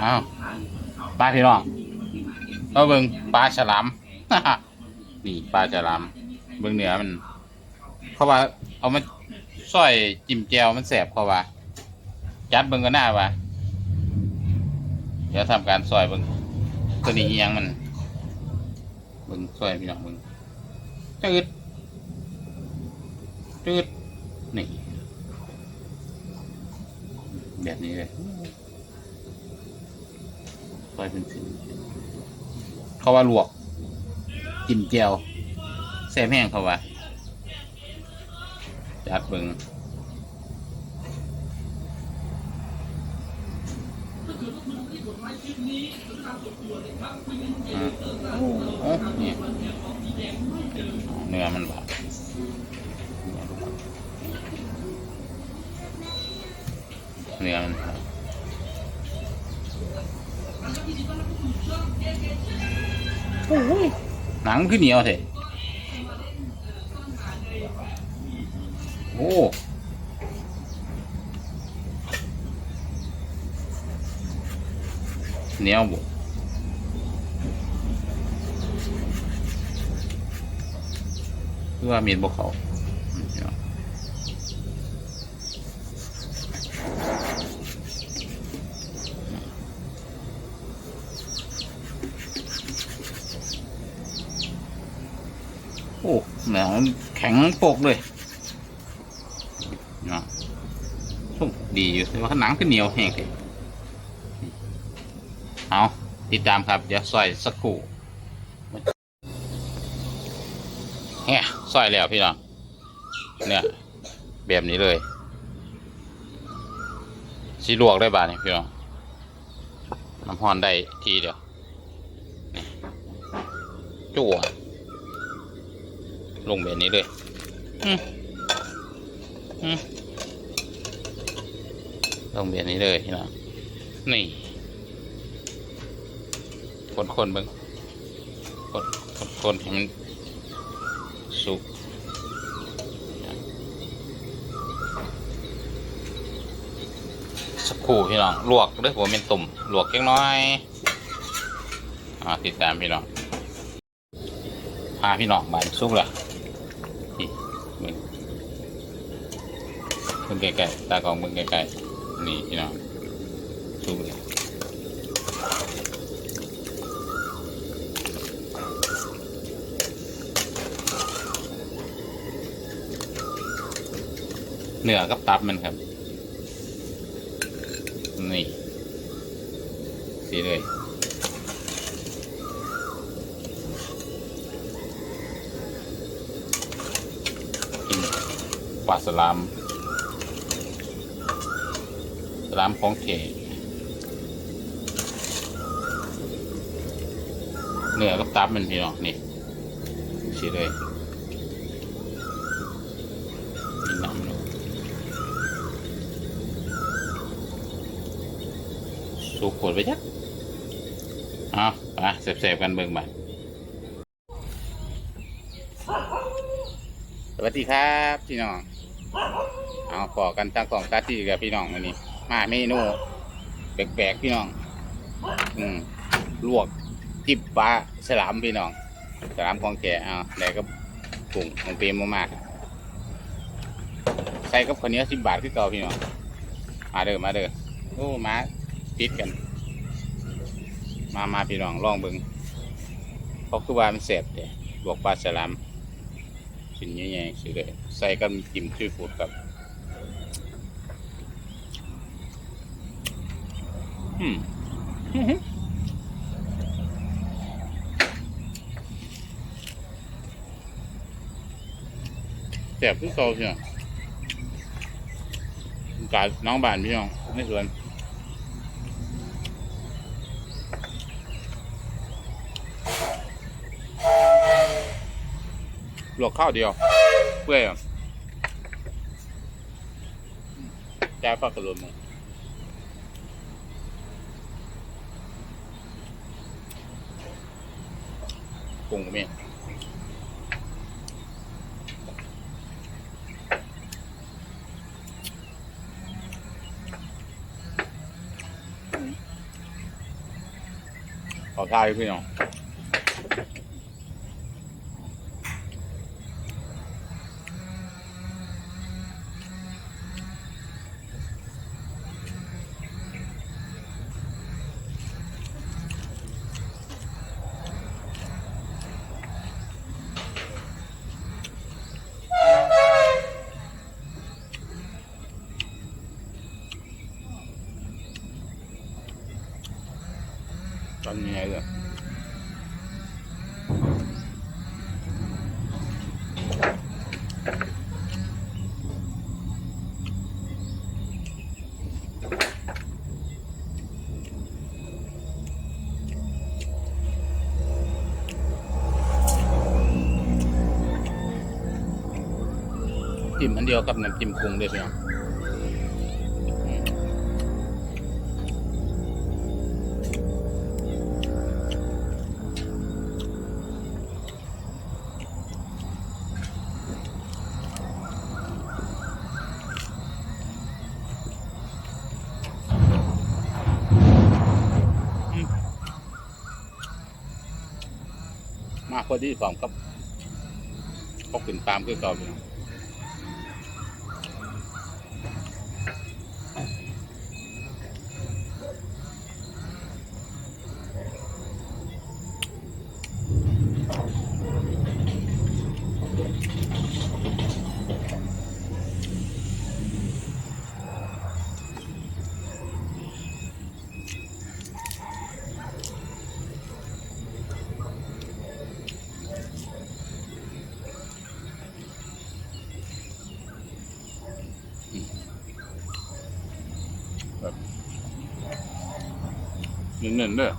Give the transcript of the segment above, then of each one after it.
อ้าวปลาพี่น้องเอาเบิ่งปลาฉลาม นี่ปลาฉลาม เบิ่งเหนือมัน เพราะว่า เอามาซอยจิ้มแจวมันแสบเพราว่ายัดเบิ่งก็น่าว่าเดี๋ยวทำการซอยเบิ่งตัวนี้ยังมันเบิ่งซอยพี่น้องเบิ่งจืดจืดนี่แบบนี้เลย ซอยเป็นสีเขาว่าลวกจิ้มแจวแซ่บแห้งเขาว่าจัดเบิงโอ้นี่เนื้อมันบาดเนื้อมันบาด หนังมันขึ้นเหนียวเถอะโอ้เหนียวบุคือว่ามีดบกเขาอืมพี่น้อง โอ้หนังมันแข็งโปกเลยเนาะดีอยู่แต่ว่าหนังก็เหนียวแห้งเลยเอาติดตามครับ เดี๋ยวซอยสักครู่เฮ้ยซอยแล้วพี่น้องเนี่ย แบบนี้เลยสีลวกได้บาทนี่พี่น้องน้ำฮอนได้ทีเดียวจั่ว ลงแบบนี้เลยอืมอืมลงแบบนี้เลยพี่น้องนี่คนคนๆเบิ่งคนคนคนให้มันสุกสักครู่พี่น้องลวกด้วยหัวเป็นตุ่มลวกเล็กน้อยอ่าติดตามพี่น้องพาพี่น้องบานสุกละนี่เบิ่ง เบิ่งใกล้ๆตากล้องเบิ่งใกล้ๆนี่พี่น้องสุกเลยเนื้อกับตับมันครับ นี่ สีเลยกินปลาสลาม ส ลามของเขเนื้อกับตับมันพี่น้องนี่สีเลยมีน้ำลงสูบขวดไปจักเอาไปเสพๆกันเบิ่งบัดสวัสดีครับ พี่น้อง เอาขอกันตั้งกล่องตาที่กับพี่น้องวันนี้ มาเมนูแปลกๆพี่น้อง อืมลวกจิบปลาฉลามพี่น้องฉลามของแกเอาแล้วก็กุ้งของเปรมมากๆใส่กับข้าวเหนียวสิบบาทคือเก่าพี่น้อง มาเด้อมาเด้อโอ้มาติดกัน มามาพี่น้องลองเบิงเพราะคือว่ามันแสบแต่บวกปลาฉลามชิ้นใหญ่ๆสิเลยใส่กับจิ้มซีฟู้ดครับอืม แสบคือเก่าพี่น้องกาดน้องบ้านพี่น้องในสวนหลวกข้าวเดียวเปื่อยอะแจ้ฟักกระลุนมึง กุ้งก็มีขอข้าวให้พี่น้อง ตอนนี้ไงเลยจิ้มอันเดียวกับน้ำจิ้มกุ้งเลยพี่น้อง มาพอดีพร้องก็ก็ขึ้นตามคือเก่าพี่น้อง เน้นๆเด้อ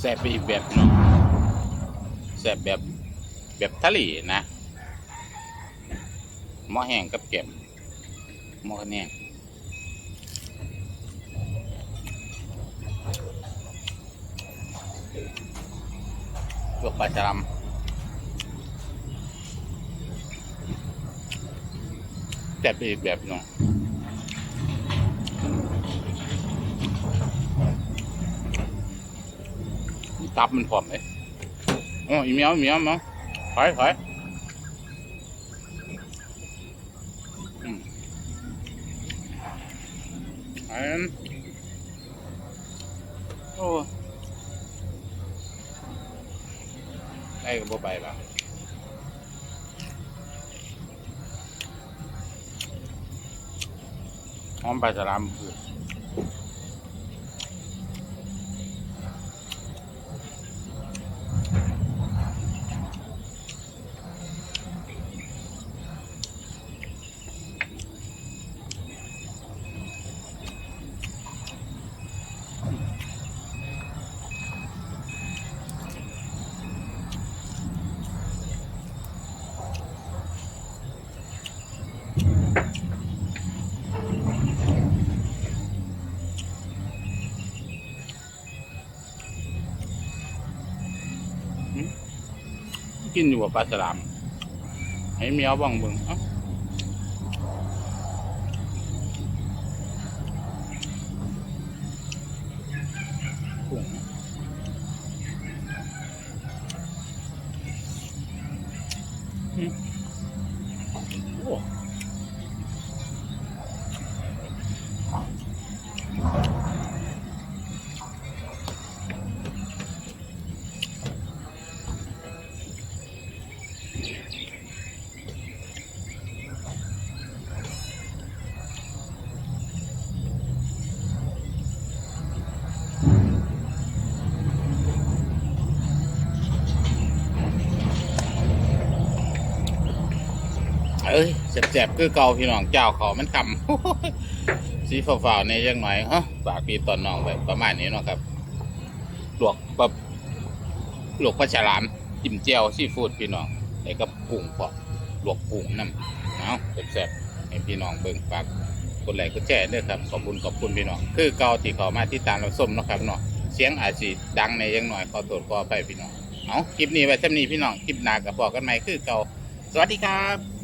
แซ่บไปอีกแบบเนาะแซ่บแบบแบบทะเลนะหม้อแห้งกับแก้มหม้อคะแนง ลวกปลาจารำแต่เป็นอีกแบบนาะตับมันผอมเลยโอ้ยเมียวอีเมียวมั้งถอยถอยอืมอันโอ้ ได้ก็บ่ไปละหอมปลาฉลามคือ กินอยู่กับปลาสลาม ให้เมียวบ้างเบิ่งเอ้า เอ้ยแสบๆคือเก่าพี่น้องเจ้าเขามันคำสีฟ้าๆในยังหน่อยฮะฝากพี่ตอนน้องไปประมาณนี้เนาะครับหลวกแบบลวกปลาฉลามจิ้มเจียวซีฟู้ดพี่น้องแล้วก็กุ้งพอหลวกกุ้งน้ำเอาแสบๆให้พี่น้องเบิ่งฝากกดไลค์กดแชร์ด้วยครับขอบคุณขอบคุณพี่น้องคือเก่าที่เขามาที่ตามเราส้มเนาะครับเนาะเสียงอาจสิดังในยยังหน่อยขอตรวจขอไปพี่น้องเอาคลิปนี้ไว้เท่านี้พี่น้องคลิปหน้ากับบอกกันใหม่คือเก่าสวัสดีครับ